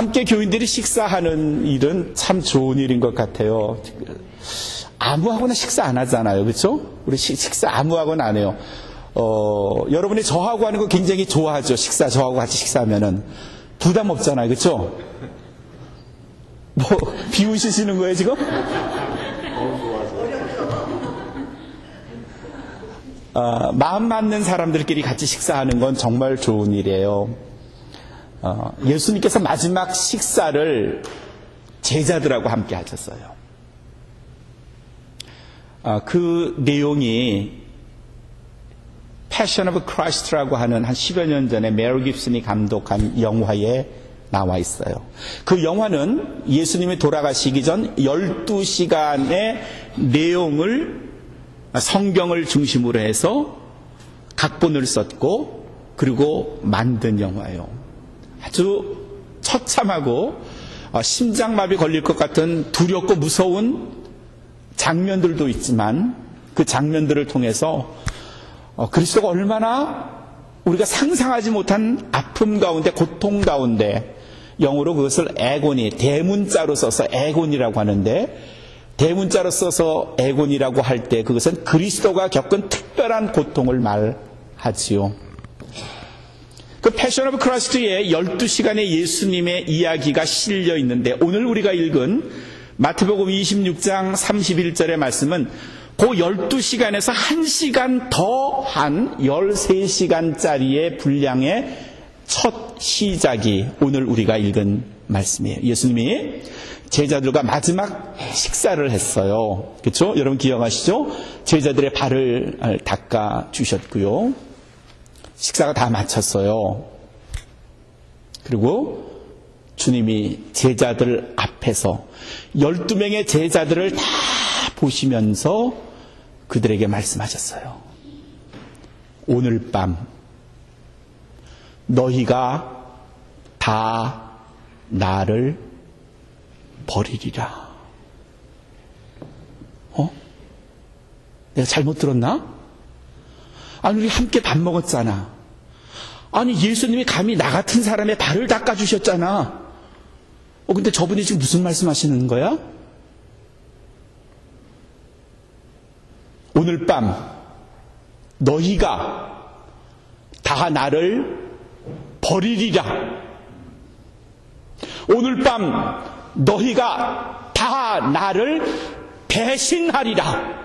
함께 교인들이 식사하는 일은 참 좋은 일인 것 같아요. 아무하고나 식사 안 하잖아요. 그렇죠? 우리 식사 아무하고나 안 해요. 어, 여러분이 저하고 하는 거 굉장히 좋아하죠. 식사 저하고 같이 식사하면은 부담 없잖아요. 그렇죠? 뭐 비웃으시는 거예요, 지금? 어, 마음 맞는 사람들끼리 같이 식사하는 건 정말 좋은 일이에요. 어, 예수님께서 마지막 식사를 제자들하고 함께 하셨어요. 어, 그 내용이 Passion of Christ라고 하는 한 10여 년 전에 메리 깁슨이 감독한 영화에 나와 있어요. 그 영화는 예수님이 돌아가시기 전 12시간의 내용을 성경을 중심으로 해서 각본을 썼고 그리고 만든 영화예요. 아주 처참하고 어, 심장마비 걸릴 것 같은 두렵고 무서운 장면들도 있지만 그 장면들을 통해서 어, 그리스도가 얼마나 우리가 상상하지 못한 아픔 가운데 고통 가운데 영어로 그것을 애곤이 대문자로 써서 애곤이라고 하는데 대문자로 써서 애곤이라고 할 때 그것은 그리스도가 겪은 특별한 고통을 말하지요. 그 패션 오브 크라스트에 12시간의 예수님의 이야기가 실려 있는데 오늘 우리가 읽은 마태복음 26장 31절의 말씀은 그 12시간에서 1시간 더 한 13시간짜리의 분량의 첫 시작이 오늘 우리가 읽은 말씀이에요. 예수님이 제자들과 마지막 식사를 했어요. 그렇죠? 여러분 기억하시죠? 제자들의 발을 닦아 주셨고요. 식사가 다 마쳤어요. 그리고 주님이 제자들 앞에서 12명의 제자들을 다 보시면서 그들에게 말씀하셨어요. 오늘 밤 너희가 다 나를 버리리라. 어? 내가 잘못 들었나? 아니, 우리 함께 밥 먹었잖아. 아니, 예수님이 감히 나 같은 사람의 발을 닦아주셨잖아. 어, 근데 저분이 지금 무슨 말씀 하시는 거야? 오늘 밤, 너희가 다 나를 버리리라. 오늘 밤, 너희가 다 나를 배신하리라.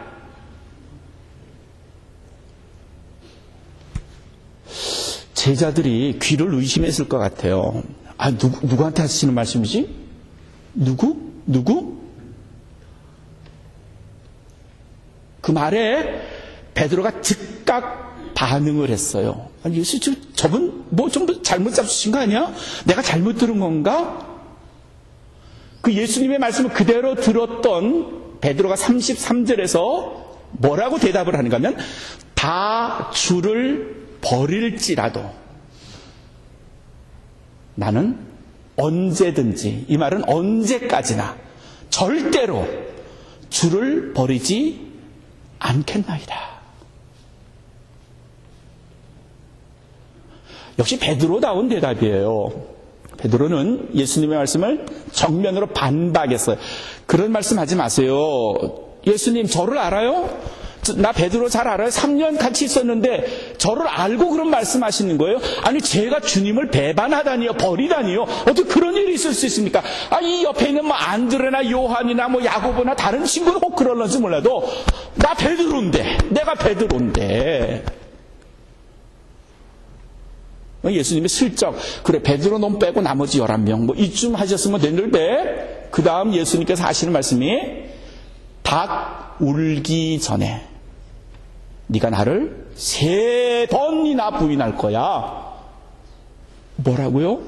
제자들이 귀를 의심했을 것 같아요. 아, 누구, 누구한테 하시는 말씀이지? 누구? 누구? 그 말에 베드로가 즉각 반응을 했어요. 아니, 예수, 저분 뭐 좀 잘못 잡수신 거 아니야? 내가 잘못 들은 건가? 그 예수님의 말씀을 그대로 들었던 베드로가 33절에서 뭐라고 대답을 하는가 하면 다 주를 버릴지라도 나는 언제든지 이 말은 언제까지나 절대로 주를 버리지 않겠나이다. 역시 베드로다운 대답이에요. 베드로는 예수님의 말씀을 정면으로 반박했어요. 그런 말씀 하지 마세요. 예수님 저를 알아요? 나 베드로 잘 알아요. 3년 같이 있었는데 저를 알고 그런 말씀하시는 거예요? 아니 제가 주님을 배반하다니요, 버리다니요. 어떻게 그런 일이 있을 수 있습니까? 아 이 옆에 있는 뭐 안드레나 요한이나 뭐 야고보나 다른 친구는 혹 그럴런지 몰라도 나 베드로인데, 내가 베드로인데. 어, 예수님이 슬쩍 그래 베드로 놈 빼고 나머지 11명 뭐 이쯤 하셨으면 됐는데 그 다음 예수님께서 하시는 말씀이 닭 울기 전에 네가 나를 세 번이나 부인할 거야. 뭐라고요?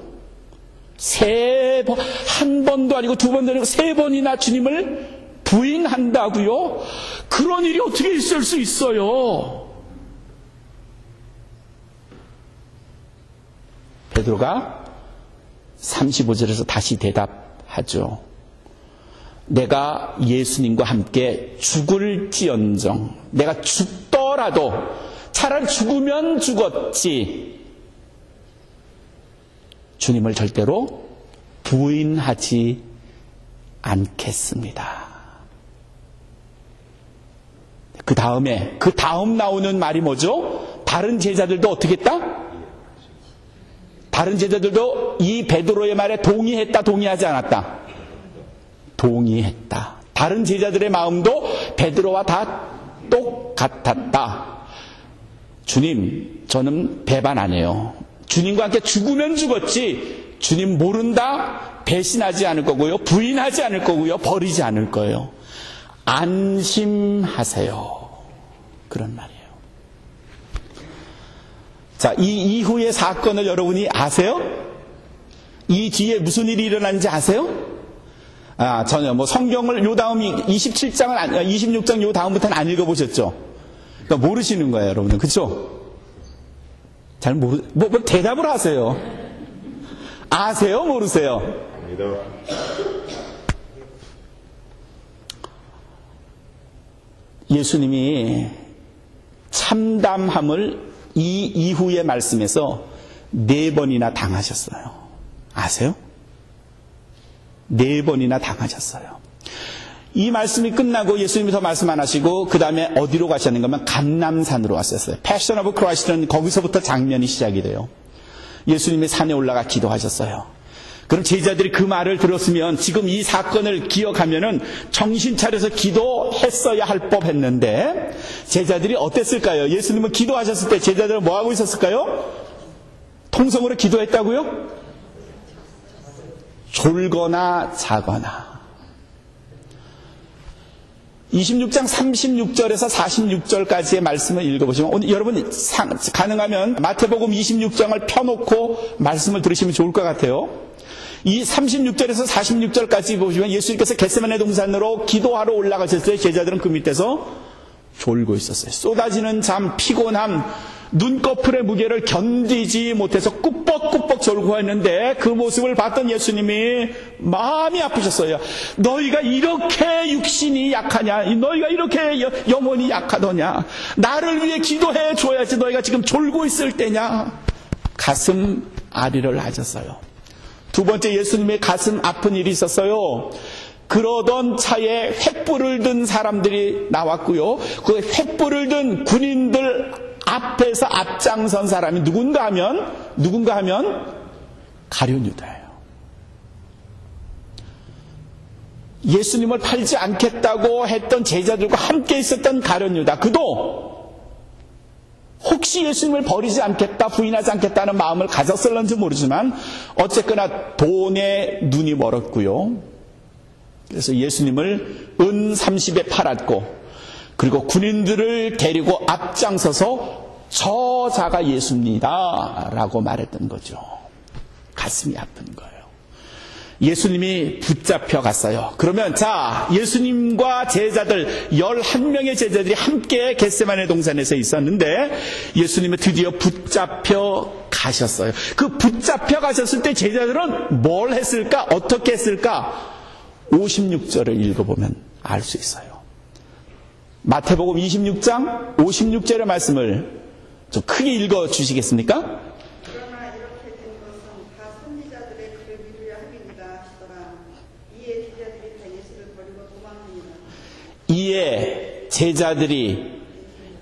세 번, 한 번도 아니고 두 번도 아니고 세 번이나 주님을 부인한다고요? 그런 일이 어떻게 있을 수 있어요? 베드로가 35절에서 다시 대답하죠. 내가 예수님과 함께 죽을지언정, 내가 죽더라도 차라리 죽으면 죽었지. 주님을 절대로 부인하지 않겠습니다. 그 다음에, 그 다음 나오는 말이 뭐죠? 다른 제자들도 어떻게 했다? 다른 제자들도 이 베드로의 말에 동의했다, 동의하지 않았다? 동의했다. 다른 제자들의 마음도 베드로와 다 똑같았다. 주님, 저는 배반 안 해요. 주님과 함께 죽으면 죽었지, 주님 모른다, 배신하지 않을 거고요, 부인하지 않을 거고요, 버리지 않을 거예요. 안심하세요. 그런 말이에요. 자, 이 이후의 사건을 여러분이 아세요? 이 뒤에 무슨 일이 일어난지 아세요? 아, 전혀 뭐 성경을 요 다음 27장을 26장 요 다음부터는 안 읽어보셨죠? 그러니까 모르시는 거예요, 여러분들. 그렇죠? 잘 모르 뭐, 뭐 대답을 하세요. 아세요, 모르세요? 예수님이 참담함을 이 이후의 말씀에서 네 번이나 당하셨어요. 아세요? 네 번이나 당하셨어요. 이 말씀이 끝나고 예수님이 더 말씀 안 하시고 그 다음에 어디로 가셨는가 하면 감남산으로 왔었어요. 패션 오브 크라이스트는 거기서부터 장면이 시작이 돼요. 예수님이 산에 올라가 기도하셨어요. 그럼 제자들이 그 말을 들었으면 지금 이 사건을 기억하면은 정신 차려서 기도했어야 할 법했는데 제자들이 어땠을까요? 예수님은 기도하셨을 때 제자들은 뭐 하고 있었을까요? 통성으로 기도했다고요? 졸거나 자거나. 26장 36절에서 46절까지의 말씀을 읽어보시면 오늘 여러분 가능하면 마태복음 26장을 펴놓고 말씀을 들으시면 좋을 것 같아요. 이 36절에서 46절까지 보시면 예수님께서 겟세만의 동산으로 기도하러 올라가셨을 때 제자들은 그 밑에서 졸고 있었어요. 쏟아지는 잠, 피곤함, 눈꺼풀의 무게를 견디지 못해서 꾸벅꾸벅 졸고 했는데 그 모습을 봤던 예수님이 마음이 아프셨어요. 너희가 이렇게 육신이 약하냐? 너희가 이렇게 영혼이 약하더냐? 나를 위해 기도해 줘야지 너희가 지금 졸고 있을 때냐? 가슴 아리를 하셨어요. 두 번째 예수님의 가슴 아픈 일이 있었어요. 그러던 차에 횃불을 든 사람들이 나왔고요. 그 횃불을 든 군인들 앞에서 앞장선 사람이 누군가 하면 누군가 하면 가룟 유다예요. 예수님을 팔지 않겠다고 했던 제자들과 함께 있었던 가룟 유다. 그도 혹시 예수님을 버리지 않겠다, 부인하지 않겠다는 마음을 가졌을런지 모르지만 어쨌거나 돈에 눈이 멀었고요. 그래서 예수님을 은 30에 팔았고 그리고 군인들을 데리고 앞장서서 저자가 예수입니다. 라고 말했던 거죠. 가슴이 아픈 거예요. 예수님이 붙잡혀 갔어요. 그러면 자, 예수님과 제자들 11명의 제자들이 함께 겟세만의 동산에서 있었는데 예수님이 드디어 붙잡혀 가셨어요. 그 붙잡혀 가셨을 때 제자들은 뭘 했을까? 어떻게 했을까? 56절을 읽어보면 알 수 있어요. 마태복음 26장 56절의 말씀을 좀 크게 읽어 주시겠습니까? 이에 제자들이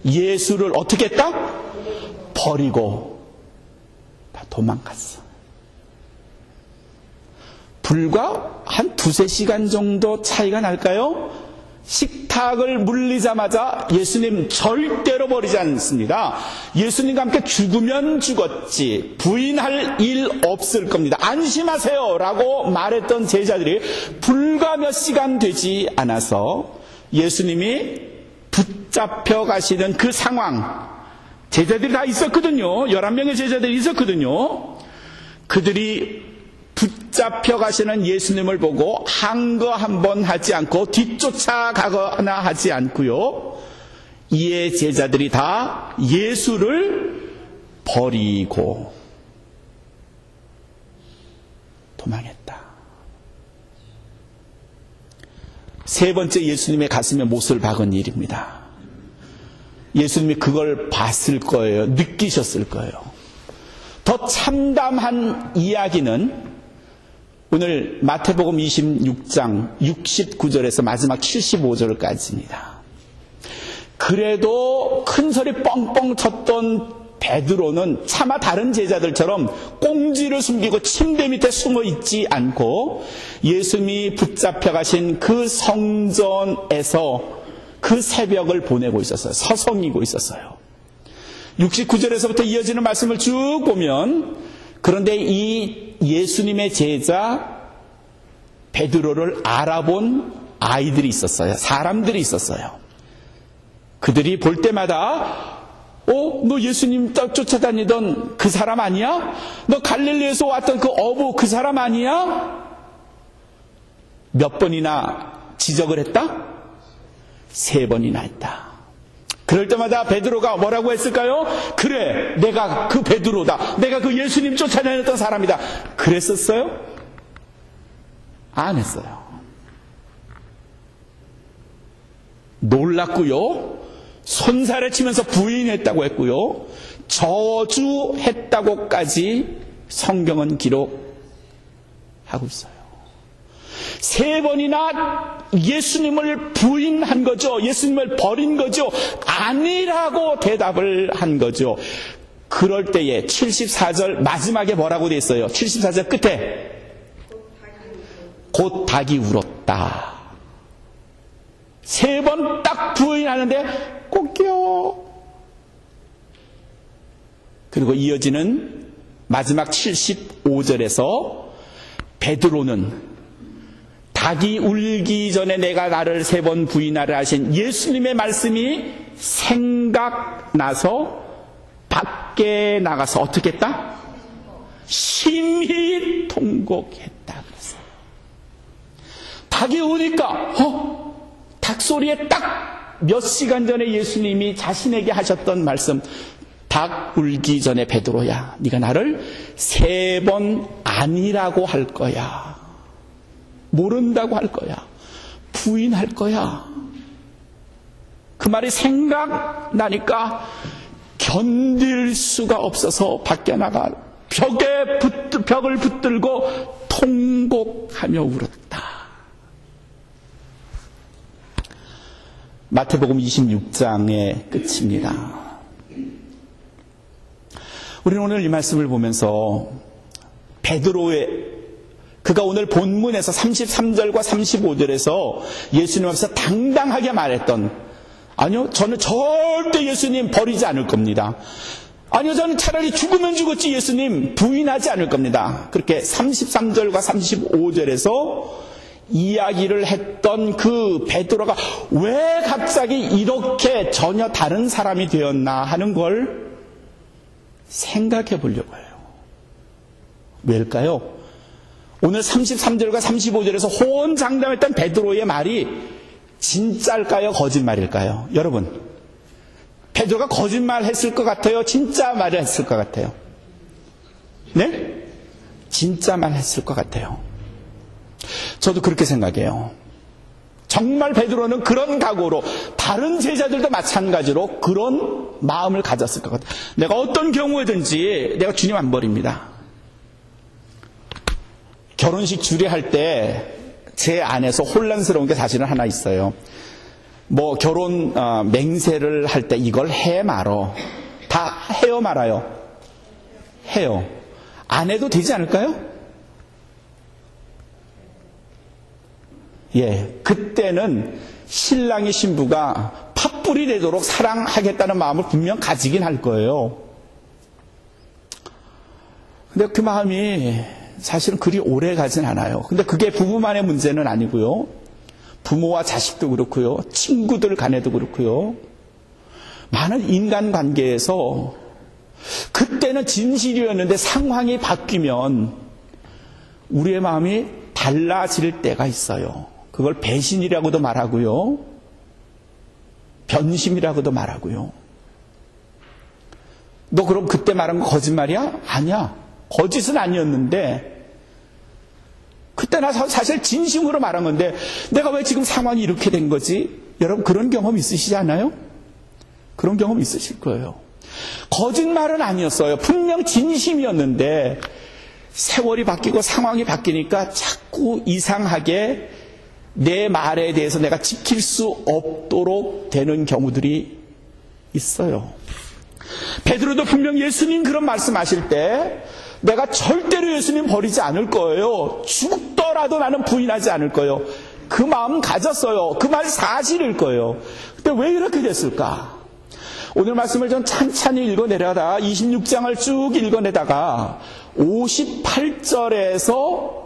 예수를 어떻게 했다? 버리고 다 도망갔어. 불과 한 두세 시간 정도 차이가 날까요? 식탁을 물리자마자 예수님 절대로 버리지 않습니다. 예수님과 함께 죽으면 죽었지 부인할 일 없을 겁니다. 안심하세요 라고 말했던 제자들이 불과 몇 시간 되지 않아서 예수님이 붙잡혀 가시는 그 상황 제자들이 다 있었거든요. 11명의 제자들이 있었거든요. 그들이 붙잡혀 가시는 예수님을 보고 한 거 한 번 하지 않고 뒤쫓아가거나 하지 않고요. 이에 제자들이 다 예수를 버리고 도망했다. 세 번째 예수님의 가슴에 못을 박은 일입니다. 예수님이 그걸 봤을 거예요. 느끼셨을 거예요. 더 참담한 이야기는 오늘 마태복음 26장 69절에서 마지막 75절까지입니다. 그래도 큰 소리 뻥뻥 쳤던 베드로는 차마 다른 제자들처럼 꽁지를 숨기고 침대 밑에 숨어 있지 않고 예수님이 붙잡혀 가신 그 성전에서 그 새벽을 보내고 있었어요. 서성이고 있었어요. 69절에서부터 이어지는 말씀을 쭉 보면 그런데 이 예수님의 제자 베드로를 알아본 아이들이 있었어요. 사람들이 있었어요. 그들이 볼 때마다 어, 너 예수님 딱 쫓아다니던 그 사람 아니야? 너 갈릴리에서 왔던 그 어부 그 사람 아니야? 몇 번이나 지적을 했다? 세 번이나 했다. 그럴 때마다 베드로가 뭐라고 했을까요? 그래, 내가 그 베드로다. 내가 그 예수님 쫓아다녔던 사람이다. 그랬었어요? 안 했어요. 놀랐고요. 손살에 치면서 부인했다고 했고요. 저주했다고까지 성경은 기록하고 있어요. 세 번이나 예수님을 부인한 거죠. 예수님을 버린 거죠. 아니라고 대답을 한 거죠. 그럴 때에 74절 마지막에 뭐라고 돼 있어요? 74절 끝에 곧 닭이 울었다. 세 번 딱 부인하는데 꼭겨. 그리고 이어지는 마지막 75절에서 베드로는 닭이 울기 전에 내가 나를 세 번 부인하라 하신 예수님의 말씀이 생각나서 밖에 나가서 어떻게 했다? 심히 통곡했다 그랬어요. 닭이 우니까 어? 닭 소리에 딱 몇 시간 전에 예수님이 자신에게 하셨던 말씀 닭 울기 전에 베드로야 네가 나를 세 번 아니라고 할 거야. 모른다고 할 거야. 부인할 거야. 그 말이 생각나니까 견딜 수가 없어서 밖에 나가 벽에 붙, 벽을 붙들고 통곡하며 울었다. 마태복음 26장의 끝입니다. 우리는 오늘 이 말씀을 보면서 베드로의 그가 오늘 본문에서 33절과 35절에서 예수님 앞에서 당당하게 말했던 아니요 저는 절대 예수님 버리지 않을 겁니다. 아니요 저는 차라리 죽으면 죽었지 예수님 부인하지 않을 겁니다. 그렇게 33절과 35절에서 이야기를 했던 그 베드로가 왜 갑자기 이렇게 전혀 다른 사람이 되었나 하는 걸 생각해 보려고 해요. 왜일까요? 오늘 33절과 35절에서 호언장담했던 베드로의 말이 진짜일까요? 거짓말일까요? 여러분, 베드로가 거짓말 했을 것 같아요? 진짜 말을 했을 것 같아요? 네? 진짜 말 했을 것 같아요. 저도 그렇게 생각해요. 정말 베드로는 그런 각오로 다른 제자들도 마찬가지로 그런 마음을 가졌을 것 같아요. 내가 어떤 경우에든지 내가 주님 안 버립니다. 결혼식 주례할 때 제 안에서 혼란스러운 게 사실은 하나 있어요. 뭐 결혼 어, 맹세를 할 때 이걸 해 말어. 다 해요 말아요. 해요. 안 해도 되지 않을까요? 예, 그때는 신랑이 신부가 팥불이 되도록 사랑하겠다는 마음을 분명 가지긴 할 거예요. 근데 그 마음이 사실은 그리 오래 가진 않아요. 근데 그게 부부만의 문제는 아니고요. 부모와 자식도 그렇고요. 친구들 간에도 그렇고요. 많은 인간 관계에서 그때는 진실이었는데 상황이 바뀌면 우리의 마음이 달라질 때가 있어요. 그걸 배신이라고도 말하고요. 변심이라고도 말하고요. 너 그럼 그때 말한 거 거짓말이야? 아니야. 거짓은 아니었는데 그때 나 사실 진심으로 말한 건데 내가 왜 지금 상황이 이렇게 된 거지? 여러분 그런 경험 있으시지 않아요? 그런 경험 있으실 거예요. 거짓말은 아니었어요. 분명 진심이었는데 세월이 바뀌고 상황이 바뀌니까 자꾸 이상하게 내 말에 대해서 내가 지킬 수 없도록 되는 경우들이 있어요. 베드로도 분명 예수님 그런 말씀하실 때 내가 절대로 예수님 버리지 않을 거예요. 죽더라도 나는 부인하지 않을 거예요. 그 마음 가졌어요. 그 말 사실일 거예요. 근데 왜 이렇게 됐을까? 오늘 말씀을 좀 찬찬히 읽어내려다 26장을 쭉 읽어내다가 58절에서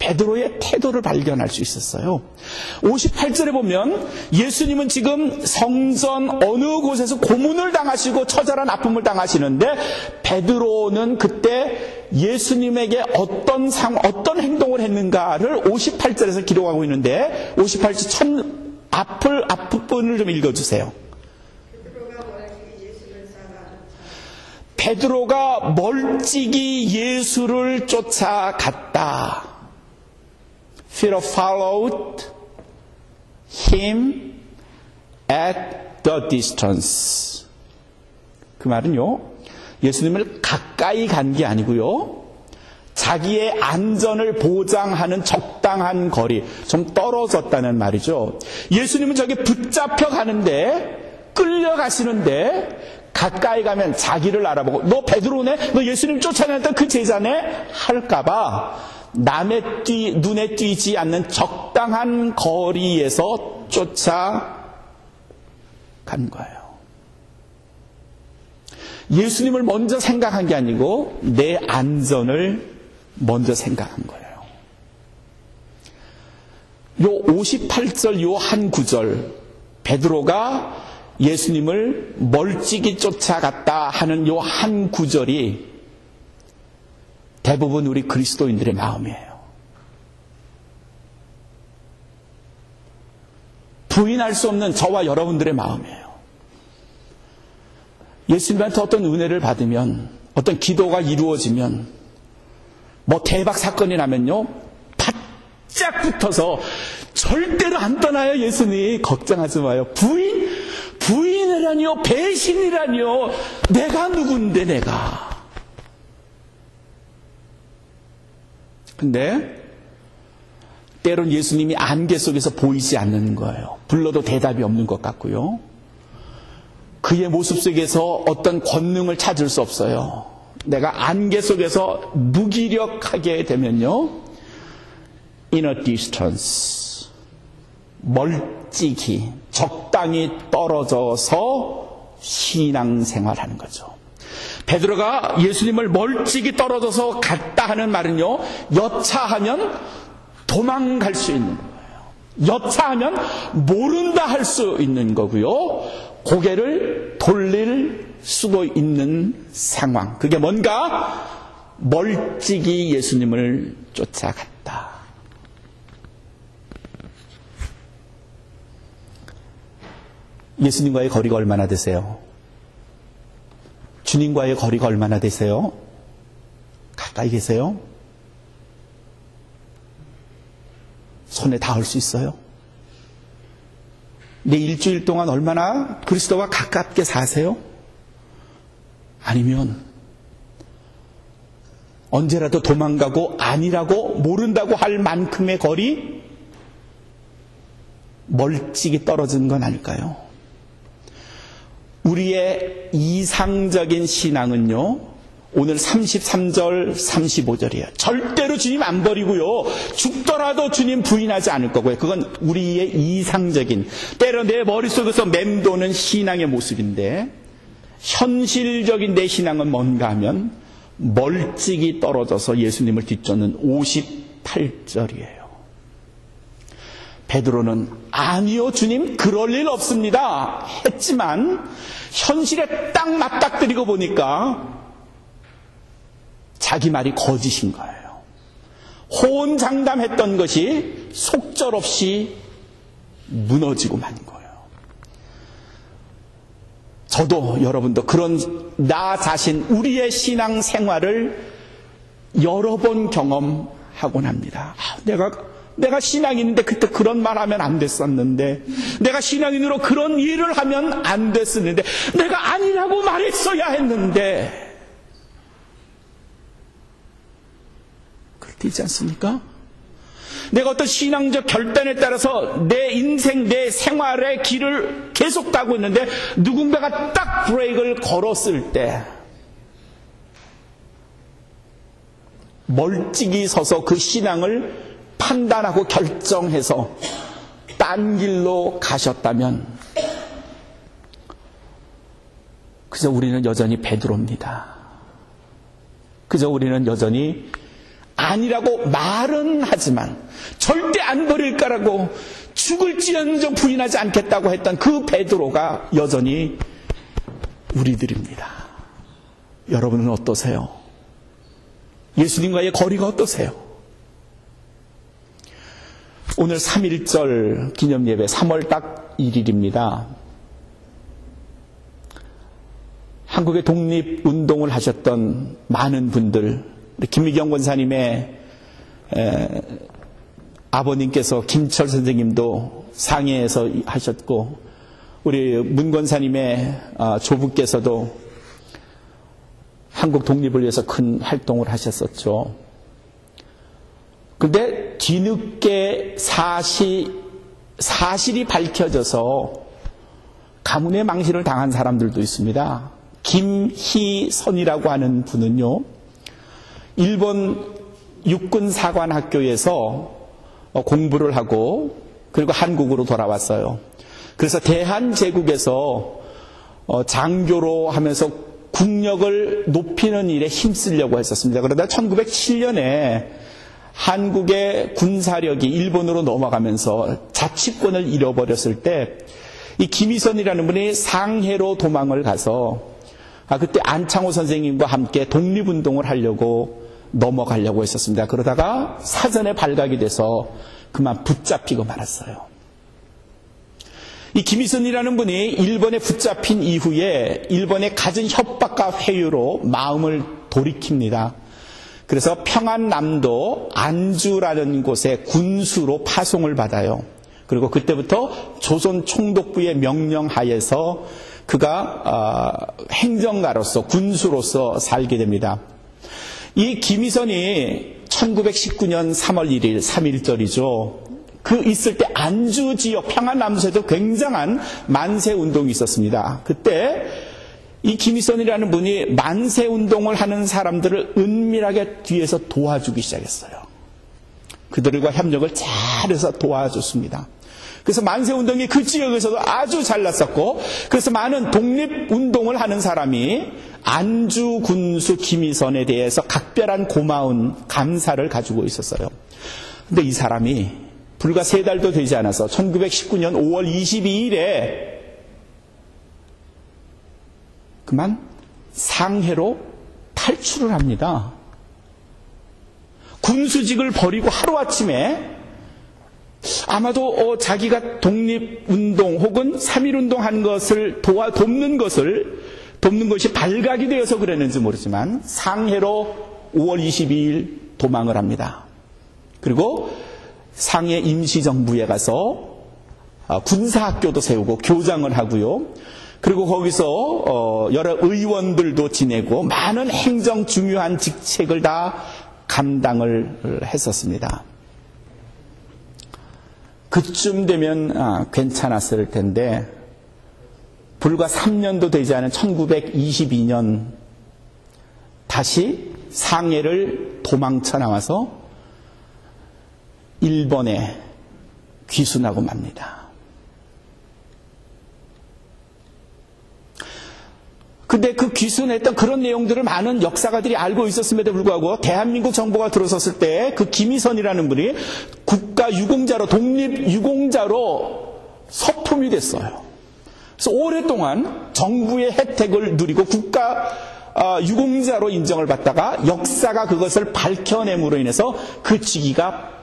베드로의 태도를 발견할 수 있었어요. 58절에 보면 예수님은 지금 성전 어느 곳에서 고문을 당하시고 처절한 아픔을 당하시는데 베드로는 그때 예수님에게 어떤 상 어떤 행동을 했는가를 58절에서 기록하고 있는데 58절 첫 앞을 앞부분을 좀 읽어 주세요. 베드로가 멀찍이 예수를 쫓아갔다. Philip followed him at the distance. 그 말은요, 예수님을 가까이 간 게 아니고요, 자기의 안전을 보장하는 적당한 거리, 좀 떨어졌다는 말이죠. 예수님은 저기 붙잡혀 가는데, 끌려가시는데, 가까이 가면 자기를 알아보고, 너 베드로네? 너 예수님 쫓아냈던 그 제자네? 할까봐, 남의 띠, 눈에 띄지 않는 적당한 거리에서 쫓아간 거예요. 예수님을 먼저 생각한 게 아니고 내 안전을 먼저 생각한 거예요. 요 58절 요 한 구절 베드로가 예수님을 멀찍이 쫓아갔다 하는 요 한 구절이 대부분 우리 그리스도인들의 마음이에요. 부인할 수 없는 저와 여러분들의 마음이에요. 예수님한테 어떤 은혜를 받으면, 어떤 기도가 이루어지면, 뭐 대박 사건이 나면요, 바짝 붙어서 절대로 안 떠나요, 예수님. 걱정하지 마요. 부인? 부인이라니요, 배신이라니요. 내가 누군데, 내가. 근데 때론 예수님이 안개 속에서 보이지 않는 거예요. 불러도 대답이 없는 것 같고요. 그의 모습 속에서 어떤 권능을 찾을 수 없어요. 내가 안개 속에서 무기력하게 되면요. in a distance. 멀찍이, 적당히 떨어져서 신앙 생활하는 거죠. 베드로가 예수님을 멀찍이 떨어져서 갔다 하는 말은요, 여차하면 도망갈 수 있는 거예요. 여차하면 모른다 할 수 있는 거고요. 고개를 돌릴 수도 있는 상황. 그게 뭔가 멀찍이 예수님을 쫓아갔다. 예수님과의 거리가 얼마나 되세요? 주님과의 거리가 얼마나 되세요? 가까이 계세요? 손에 닿을 수 있어요? 내 일주일 동안 얼마나 그리스도와 가깝게 사세요? 아니면 언제라도 도망가고 아니라고 모른다고 할 만큼의 거리 멀찍이 떨어진 건 아닐까요? 우리의 이상적인 신앙은요, 오늘 33절, 35절이에요. 절대로 주님 안 버리고요. 죽더라도 주님 부인하지 않을 거고요. 그건 우리의 이상적인, 때로 내 머릿속에서 맴도는 신앙의 모습인데, 현실적인 내 신앙은 뭔가 하면, 멀찍이 떨어져서 예수님을 뒤쫓는 58절이에요. 베드로는 아니요 주님 그럴 일 없습니다 했지만 현실에 딱 맞닥뜨리고 보니까 자기 말이 거짓인 거예요. 호언장담했던 것이 속절없이 무너지고 만 거예요. 저도 여러분도 그런 나 자신 우리의 신앙 생활을 여러 번 경험하곤 합니다. 아, 내가 내가 신앙인인데 그때 그런 말 하면 안 됐었는데, 내가 신앙인으로 그런 일을 하면 안 됐었는데, 내가 아니라고 말했어야 했는데, 되지 않습니까? 내가 어떤 신앙적 결단에 따라서 내 인생, 내 생활의 길을 계속 가고 있는데 누군가가 딱 브레이크를 걸었을 때 멀찍이 서서 그 신앙을 판단하고 결정해서 딴 길로 가셨다면 그저 우리는 여전히 베드로입니다. 그저 우리는 여전히 아니라고 말은 하지만 절대 안 버릴 거라고 죽을지언정 부인하지 않겠다고 했던 그 베드로가 여전히 우리들입니다. 여러분은 어떠세요? 예수님과의 거리가 어떠세요? 오늘 3.1절 기념예배 3월 딱 1일입니다. 한국의 독립운동을 하셨던 많은 분들, 김미경 권사님의 아버님께서 김철 선생님도 상해에서 하셨고, 우리 문 권사님의 아, 조부께서도 한국 독립을 위해서 큰 활동을 하셨었죠. 근데 뒤늦게 사실, 사실이 밝혀져서 가문의 망신을 당한 사람들도 있습니다. 김희선이라고 하는 분은요, 일본 육군 사관학교에서 공부를 하고, 그리고 한국으로 돌아왔어요. 그래서 대한제국에서 장교로 하면서 국력을 높이는 일에 힘쓰려고 했었습니다. 그러다 1907년에 한국의 군사력이 일본으로 넘어가면서 자치권을 잃어버렸을 때, 이 김희선이라는 분이 상해로 도망을 가서 아, 그때 안창호 선생님과 함께 독립운동을 하려고 넘어가려고 했었습니다. 그러다가 사전에 발각이 돼서 그만 붙잡히고 말았어요. 이 김희선이라는 분이 일본에 붙잡힌 이후에 일본의 갖은 협박과 회유로 마음을 돌이킵니다. 그래서 평안남도 안주라는 곳에 군수로 파송을 받아요. 그리고 그때부터 조선 총독부의 명령하에서 그가 어, 행정가로서 군수로서 살게 됩니다. 이 김희선이 1919년 3월 1일 3일절이죠. 그 있을 때 안주 지역 평안남도에도 굉장한 만세 운동이 있었습니다. 그때 이 김희선이라는 분이 만세 운동을 하는 사람들을 은밀하게 뒤에서 도와주기 시작했어요. 그들과 협력을 잘해서 도와줬습니다. 그래서 만세 운동이 그 지역에서도 아주 잘 났었고, 그래서 많은 독립 운동을 하는 사람이 안주 군수 김희선에 대해서 각별한 고마운 감사를 가지고 있었어요. 근데 이 사람이 불과 세 달도 되지 않아서 1919년 5월 22일에 그만 상해로 탈출을 합니다. 군수직을 버리고 하루아침에 아마도 어, 자기가 독립운동 혹은 3.1운동 한 것을 도와 돕는 것을 돕는 것이 발각이 되어서 그랬는지 모르지만 상해로 5월 22일 도망을 합니다. 그리고 상해 임시정부에 가서 아, 군사학교도 세우고 교장을 하고요. 그리고 거기서 어, 여러 의원들도 지내고 많은 행정 중요한 직책을 다 감당을 했었습니다. 그쯤 되면 아, 괜찮았을 텐데 불과 3년도 되지 않은 1922년 다시 상해를 도망쳐 나와서 일본에 귀순하고 맙니다. 근데 그 귀순했던 그런 내용들을 많은 역사가들이 알고 있었음에도 불구하고 대한민국 정부가 들어섰을 때 그 김희선이라는 분이 국가 유공자로 독립 유공자로 서품이 됐어요. 그래서 오랫동안 정부의 혜택을 누리고 국가 아, 유공자로 인정을 받다가 역사가 그것을 밝혀냄으로 인해서 그 직위가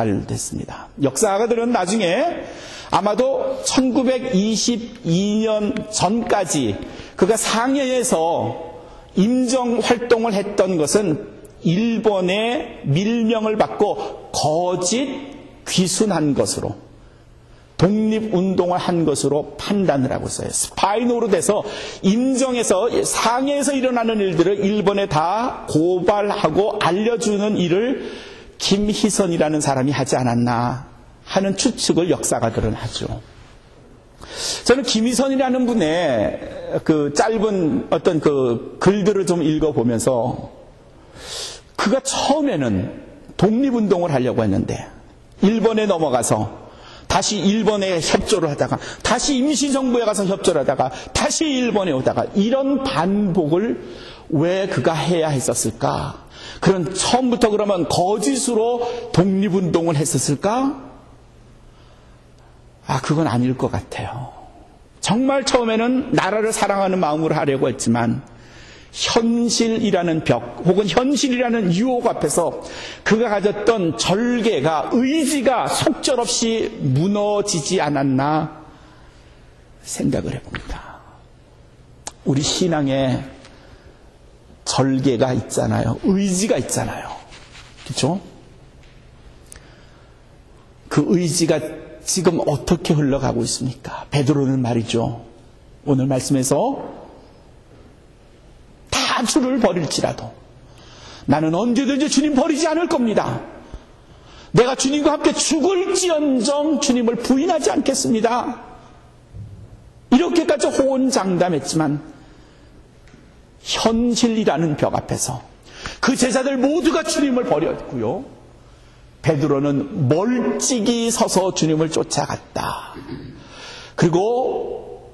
박탈됐습니다. 역사가들은 나중에 아마도 1922년 전까지 그가 상해에서 임정 활동을 했던 것은 일본의 밀명을 받고 거짓 귀순한 것으로 독립운동을 한 것으로 판단을 하고 있어요. 스파이노로 돼서 임정에서 상해에서 일어나는 일들을 일본에 다 고발하고 알려주는 일을 김희선이라는 사람이 하지 않았나 하는 추측을 역사가들은 하죠. 저는 김희선이라는 분의 그 짧은 어떤 그 글들을 좀 읽어보면서 그가 처음에는 독립운동을 하려고 했는데 일본에 넘어가서 다시 일본에 협조를 하다가 다시 임시정부에 가서 협조를 하다가 다시 일본에 오다가 이런 반복을 왜 그가 해야 했었을까? 그런 처음부터 그러면 거짓으로 독립운동을 했었을까? 아, 그건 아닐 것 같아요. 정말 처음에는 나라를 사랑하는 마음으로 하려고 했지만 현실이라는 벽 혹은 현실이라는 유혹 앞에서 그가 가졌던 절개가 의지가 속절없이 무너지지 않았나 생각을 해봅니다. 우리 신앙에 절개가 있잖아요. 의지가 있잖아요. 그렇죠? 그 의지가 지금 어떻게 흘러가고 있습니까? 베드로는 말이죠. 오늘 말씀에서 다 주를 버릴지라도 나는 언제든지 주님 버리지 않을 겁니다. 내가 주님과 함께 죽을지언정 주님을 부인하지 않겠습니다. 이렇게까지 호언장담했지만 현실이라는 벽 앞에서 그 제자들 모두가 주님을 버렸고요. 베드로는 멀찍이 서서 주님을 쫓아갔다. 그리고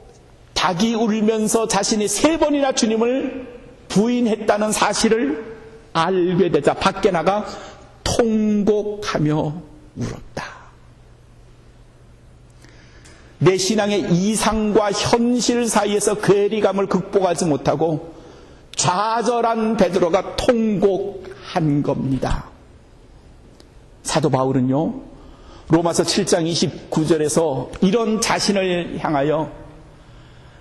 닭이 울면서 자신이 세 번이나 주님을 부인했다는 사실을 알게 되자 밖에 나가 통곡하며 울었다. 내 신앙의 이상과 현실 사이에서 괴리감을 극복하지 못하고 좌절한 베드로가 통곡한 겁니다. 사도 바울은요, 로마서 7장 29절에서 이런 자신을 향하여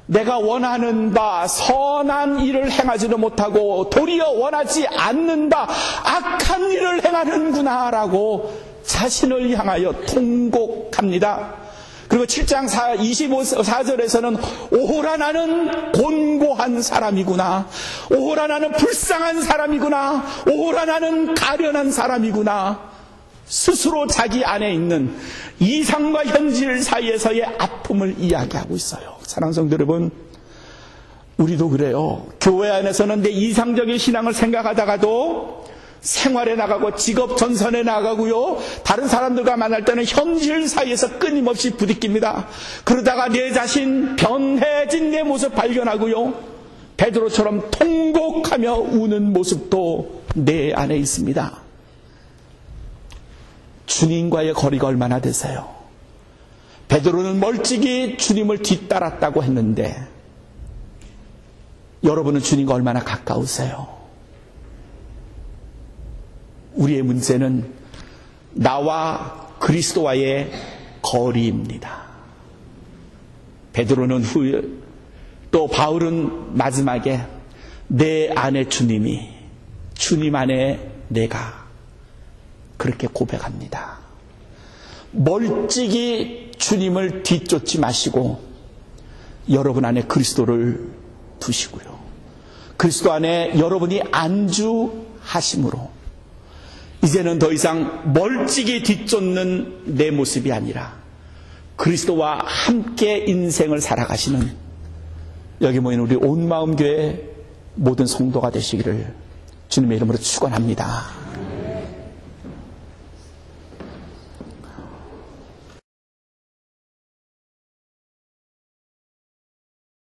내가 원하는 바 선한 일을 행하지도 못하고 도리어 원하지 않는 바 악한 일을 행하는구나라고 자신을 향하여 통곡합니다. 그리고 7장 24절에서는 오호라 나는 곤고한 사람이구나. 오호라 나는 불쌍한 사람이구나. 오호라 나는 가련한 사람이구나. 스스로 자기 안에 있는 이상과 현실 사이에서의 아픔을 이야기하고 있어요. 사랑 성도 여러분, 우리도 그래요. 교회 안에서는 내 이상적인 신앙을 생각하다가도 생활에 나가고 직업 전선에 나가고요. 다른 사람들과 만날 때는 현실 사이에서 끊임없이 부딪힙니다. 그러다가 내 자신 변해진 내 모습 발견하고요. 베드로처럼 통곡하며 우는 모습도 내 안에 있습니다. 주님과의 거리가 얼마나 되세요? 베드로는 멀찍이 주님을 뒤따랐다고 했는데 여러분은 주님과 얼마나 가까우세요? 우리의 문제는 나와 그리스도와의 거리입니다. 베드로는 후에 또 바울은 마지막에 내 안에 주님이 주님 안에 내가 그렇게 고백합니다. 멀찍이 주님을 뒤쫓지 마시고 여러분 안에 그리스도를 두시고요. 그리스도 안에 여러분이 안주하심으로 이제는 더 이상 멀찍이 뒤쫓는 내 모습이 아니라 그리스도와 함께 인생을 살아가시는 여기 모인 우리 온 마음 교회 모든 성도가 되시기를 주님의 이름으로 축원합니다.